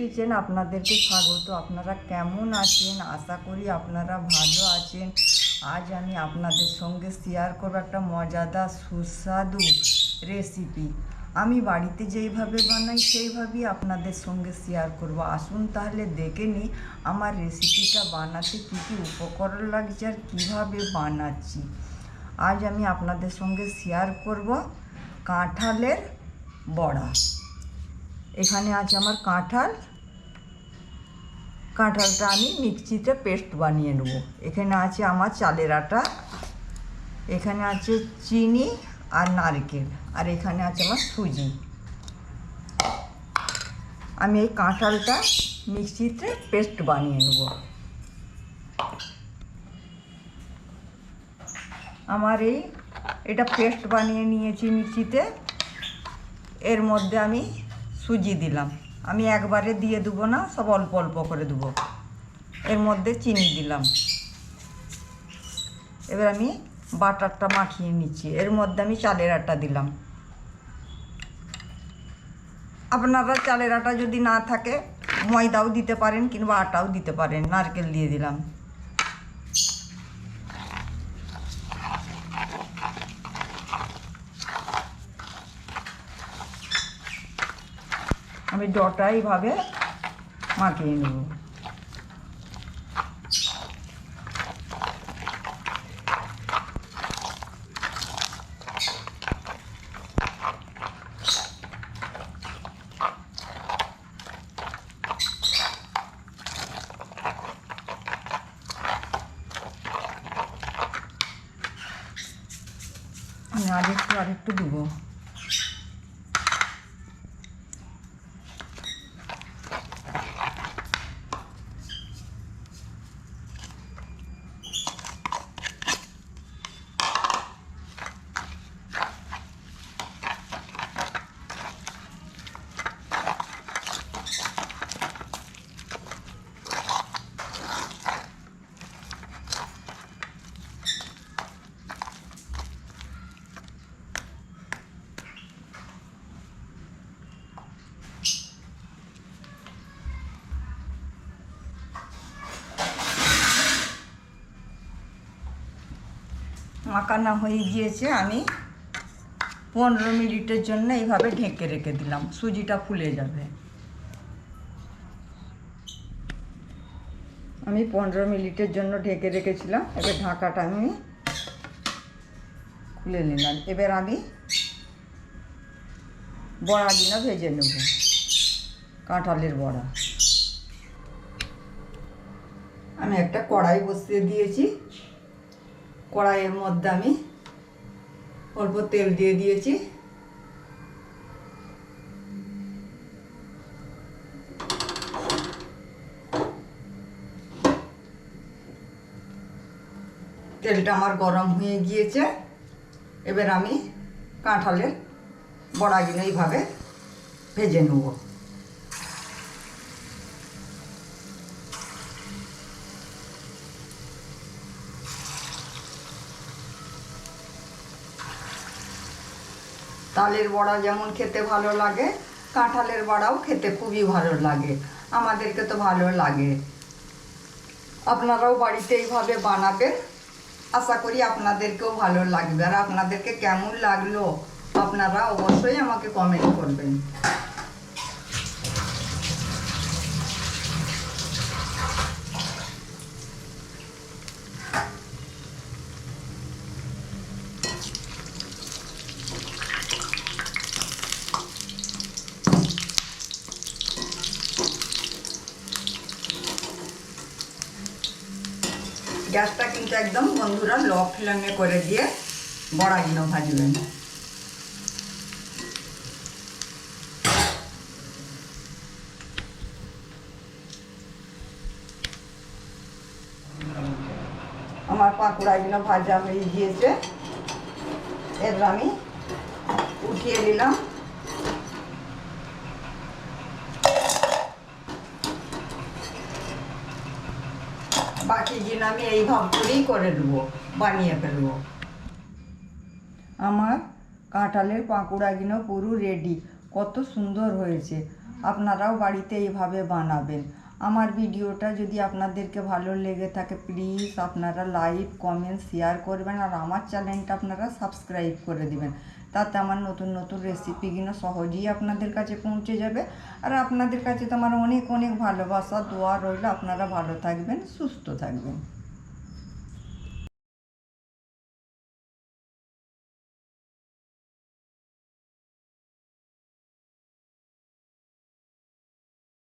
Kitchen আপনাদেরকে স্বাগত। আপনারা কেমন আছেন? আশা করি আপনারা ভালো আছেন। আজ আমি আপনাদের সঙ্গে শেয়ার করব একটা মজাদার সুস্বাদু রেসিপি আমি বাড়িতে যেইভাবে বানাই, সেইভাবেই আপনাদের সঙ্গে শেয়ার করব। আসুন তাহলে দেখে নিই আমার রেসিপিটা বানাতে কী কী উপকরণ লাগছে আর কীভাবে বানাচ্ছি। আজ আমি আপনাদের সঙ্গে শেয়ার করব কাঁঠালের বড়া। এখানে আছে আমার কাঁঠাল। কাঁঠালটা আমি মিক্সিতে পেস্ট বানিয়ে নেব। এখানে আছে আমার চালের আটা। এখানে আছে চিনি আর নারকেল। আর এখানে আছে আমার সুজি। আমি এই কাঁঠালটা মিক্সিতে পেস্ট বানিয়ে নেব। আমার এই, এটা পেস্ট বানিয়ে নিয়েছি মিক্সিতে। এর মধ্যে আমি সুজি দিলাম। আমি একবারে দিয়ে দেবো না, সব অল্প অল্প করে দেবো। এর মধ্যে চিনি দিলাম। এবার আমি বাটারটা মাখিয়ে নিচ্ছি। এর মধ্যে আমি চালের আটা দিলাম। আপনারা চালের আটা যদি না থাকে, ময়দাও দিতে পারেন কিংবা আটাও দিতে পারেন, নারকেল দিয়ে দিলাম। আমি ডটা এইভাবে মাখিয়ে নেব। আমি আরেকটু আরেকটু দেবো। মাখানো হয়ে গিয়েছে, আমি পনেরো মিনিটের জন্য এইভাবে ঢেকে রেখে দিলাম, সুজিটা ফুলে যাবে। আমি পনেরো মিনিটের জন্য ঢেকে রেখেছিলাম, এবার ঢাকাটা আমি খুলে নিলাম। এবার আমি বড়া বড়াগুলো ভেজে নেব, কাঁঠালের বড়া। আমি একটা কড়াই বসিয়ে দিয়েছি। কড়াইয়ের মধ্যে আমি অল্প তেল দিয়ে দিয়েছি। তেলটা আমার গরম হয়ে গিয়েছে। এবার আমি কাঁঠালের বড়াগুলো এইভাবে ভেজে নেব। তালের বড়া যেমন খেতে ভালো লাগে, কাঁঠালের বড়াও খেতে খুবই ভালো লাগে। আমাদেরকে তো ভালো লাগে। আপনারাও বাড়িতে এইভাবে বানাবেন, আশা করি আপনাদেরকেও ভালো লাগবে। আর আপনাদেরকে কেমন লাগল, আপনারা অবশ্যই আমাকে কমেন্ট করবেন। গ্যাসটা কিন্তু একদম বন্ধুরা লো ফ্লেমে করে দিয়ে বড়াগুলো ভাজবেন। আমার পাঁকুড়াগুলো ভাজা হয়ে গিয়েছে। এবার আমি উঠিয়ে নিলাম। বাকি দিন আমি এই ভাব করেই করে দেবো বানিয়ে ফেলব। আমার কাঁঠালের পাঁকুড়াগুলো পুরো রেডি কত সুন্দর হয়েছে। আপনারাও বাড়িতে এইভাবে বানাবেন। আমার ভিডিওটা যদি আপনাদেরকে ভালো লেগে থাকে প্লিজ আপনারা লাইক কমেন্ট শেয়ার করবেন, আর আমার চ্যানেলটা আপনারা সাবস্ক্রাইব করে দিবেন। তাতে আমার নতুন নতুন রেসিপিগুলো সহজেই আপনাদের কাছে পৌঁছে যাবে। আর আপনাদের কাছে তো আমার অনেক অনেক ভালোবাসা, দোয়া রইল। আপনারা ভালো থাকবেন, সুস্থ থাকবেন।